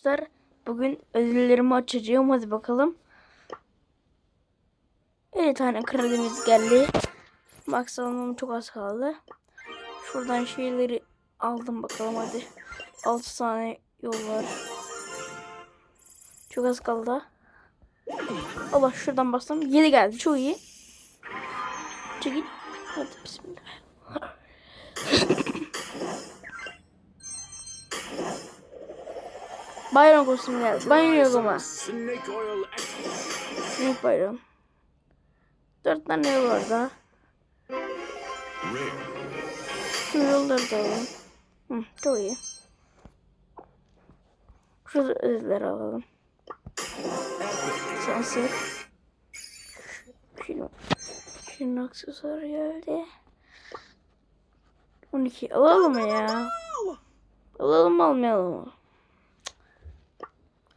Arkadaşlar bugün ödüllerimi açacağım. Hadi bakalım. 50 tane kredimiz geldi. Max almam çok az kaldı. Şuradan şeyleri aldım bakalım hadi. 6 tane yol var. Çok az kaldı. Allah şuradan bastım. 7 geldi. Çok iyi. Çekil. Hadi bismillah. Bayram kostümü geldi. Bayram ama. Sinek bayram. Dört tane var. Şu yolları da alalım. Hı, çok iyi. Şurada ödülleri alalım. Sansı. Şunu. Şunun aksesuarı geldi. 12 alalım mı ya? Alalım almayalım mı?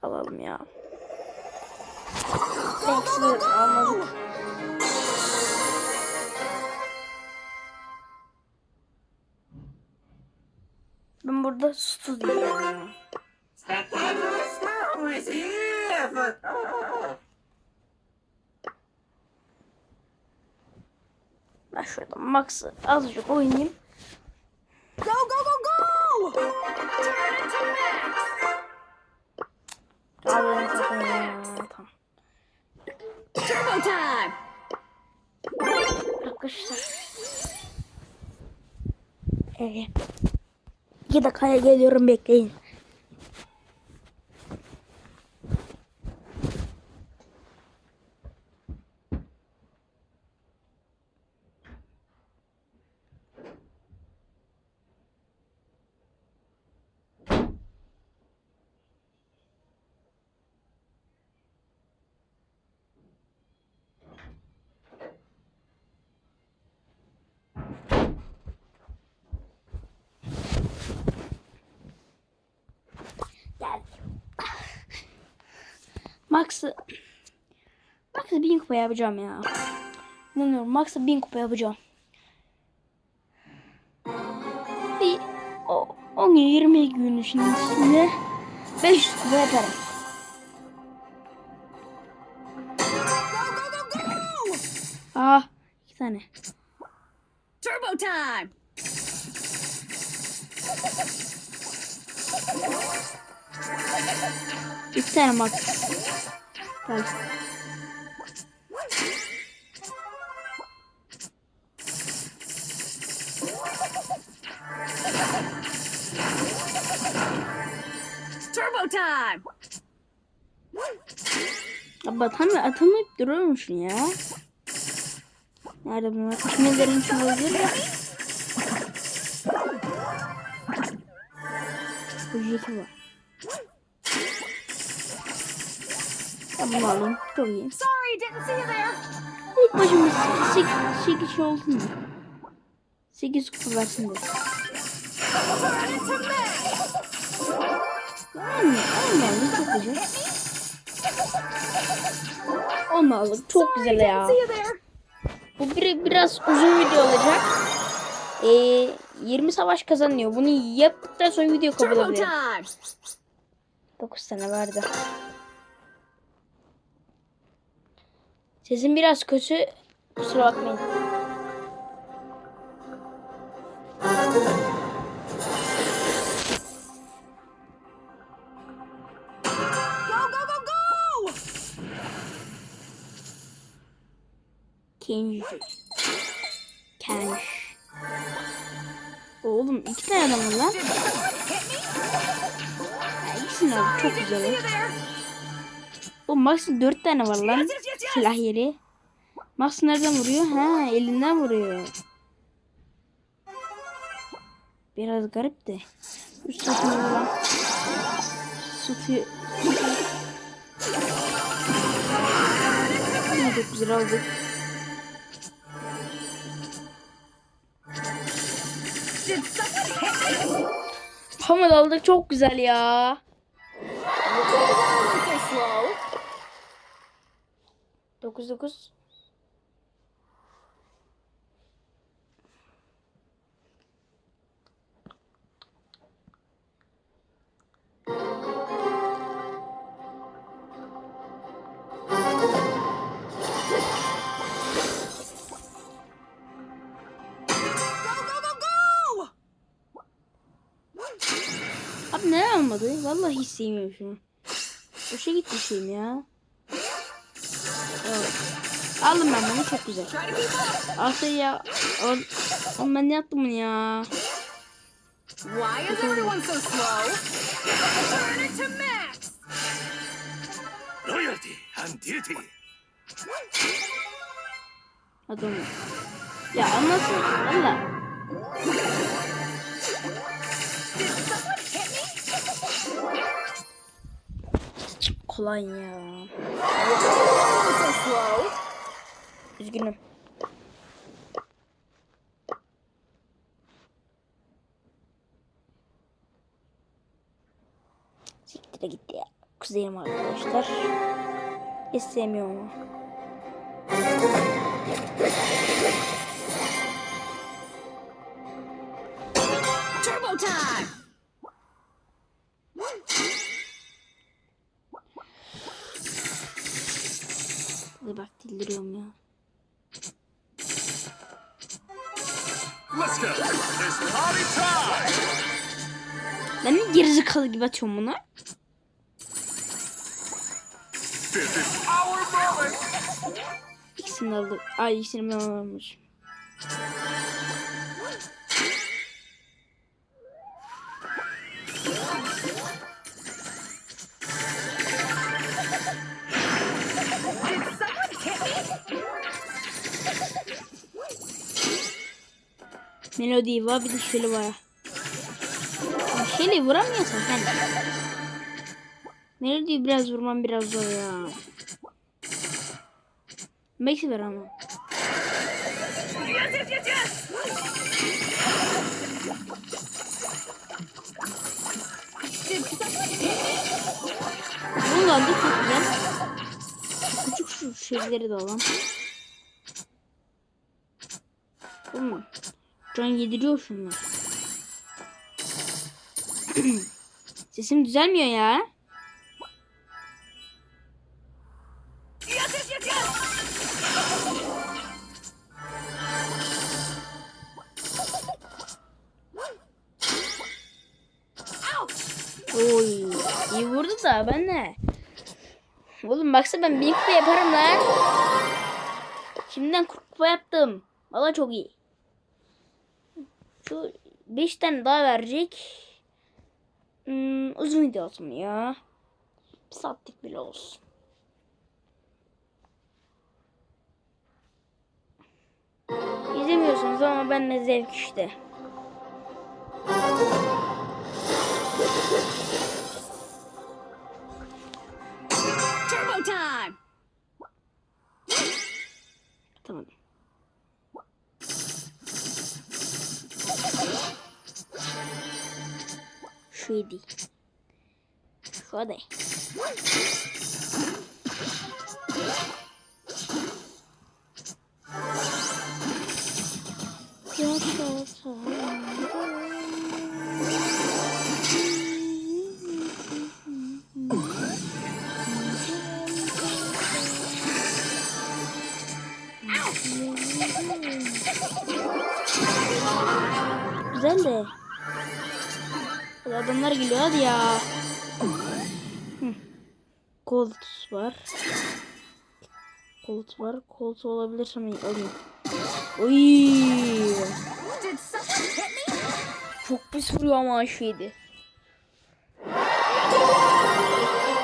Alalım ya. Hepsini almadık. Ben burada su diyeceğim ya. Ben şurada Max'ı azıcık oynayayım. Go, go, go, go! Abi ben zaten ya. Tamam. Turbo time! Arkadaşlar. Evet. İki dakikaya geliyorum bekleyin. Max'ı Max'ı bin kupa yapacağım ya. İnanıyorum Max'ı bin kupa yapacağım. Bir o 10 gün 20 gün içinde 500 kupa yaparım. Aa iki tane. Turbo time! İki tane Max. Turbo time! Abi atam atamayıp duruyormuşsun ya. Nerede bunlar? Kişmelerin için olabilir ya. Bu var. Ya bunu alayım. Çok iyi. Sorry, didn't see you there. İlk başımız 8 şey olsun mu? 8 kupa versin de. Yani olmalı çok güzel. Olmalı çok güzel ya. Bu bir, biraz uzun video olacak. Ee, 20 savaş kazanıyor. Bunu yaptıktan sonra video kabul ediyor. time! 9 tane vardı. Sesim biraz kötü. Kusura bakmayın. Go, go, go, go! Kenji. Kenj. Oğlum iki tane adam var lan. İkisini aldım. Çok güzel. O. Max'ın dört tane var lan. Silah yeri. Max nereden vuruyor? Ha elinden vuruyor. Biraz garip de. Üst lan. Sütü. Yine çok güzel aldık. Hamad aldık çok güzel ya. 99 Abi neden almadı? Vallahi hiç sevmiyorum şunu. Boşa gitmişim ya. Evet. Aldım ben bunu çok güzel. Up. Asya ya. Oğlum ben ne yaptım bunu ya? Why is everyone so slow? Turn it to max. Loyalty and duty. Adam. Ya anlasın. Valla. Kolay ya. Üzgünüm. Siktire gitti ya. Kuzenim arkadaşlar. Hiç sevmiyorum. Hadi bak dildiriyorum ya. Let's go. It's party time. Ben de gerizekalı gibi atıyorum bunu. This is our moment. İkisini aldık. Ay ikisini ben almış. Melodi var bir de şöyle var. Şeyle vuramıyorsun sen. Melodiyi biraz vurmam biraz zor ya. Max'i ver ama. Bunlar da çok. Küçük şu şeyleri de olan. Oğlum. Can yediriyor şunlar. Sesim düzelmiyor ya. Yes. Ouch! Oy. iyi vurdu da ben ne? Oğlum baksana ben bir kupa yaparım lan. Şimdiden kupa yaptım. Valla çok iyi. Şu 5 tane daha verecek. Hmm, uzun video olsun ya. Bir saatlik bile olsun. İzlemiyorsunuz ama ben de zevk işte. Turbo time! Şuydu. Şöyle. Güzel de. Adamlar geliyor hadi ya. Colt var. Colt var. Colt olabilir ama alayım. Oy. Çok pis vuruyor ama şeydi.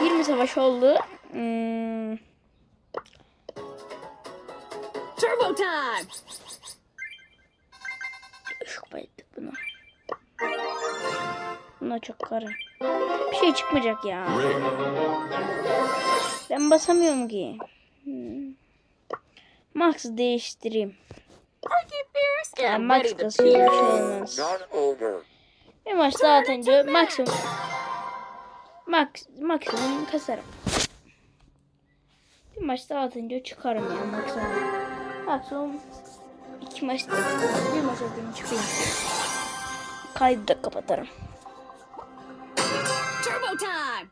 20 savaş oldu. Hmm, Turbo time! çok bayıldık buna. Buna çok kara. Bir şey çıkmayacak ya. Ben basamıyorum ki. Hmm. Max değiştireyim. Ya Max kasıyor bir şey olmaz. Bir maç daha atınca maksimum max, maksimum kasarım. Bir maç daha atınca çıkarım ya maksimum. Maksimum iki maç bir maç atınca çıkayım. Kaydı da kapatırım. Turbo time!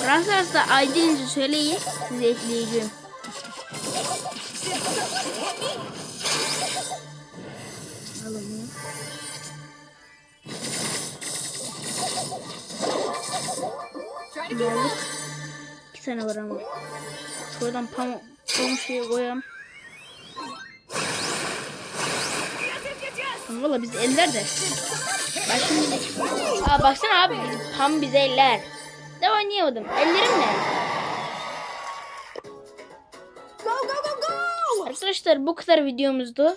Fransız'da ID'nizi söyleyin size ekleyeceğim. Alalım. Aldık. İki tane var ama. Şuradan pamuk pamuk şeyi koyalım. Valla biz eller de. Ben şimdi... Aa baksana abi pam bize eller. De oynayamadım. Ellerim ne? Go, go, go, go! Arkadaşlar bu kadar videomuzdu.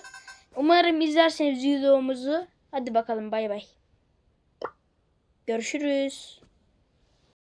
Umarım izlerseniz videomuzu. Hadi bakalım bay bay. Görüşürüz.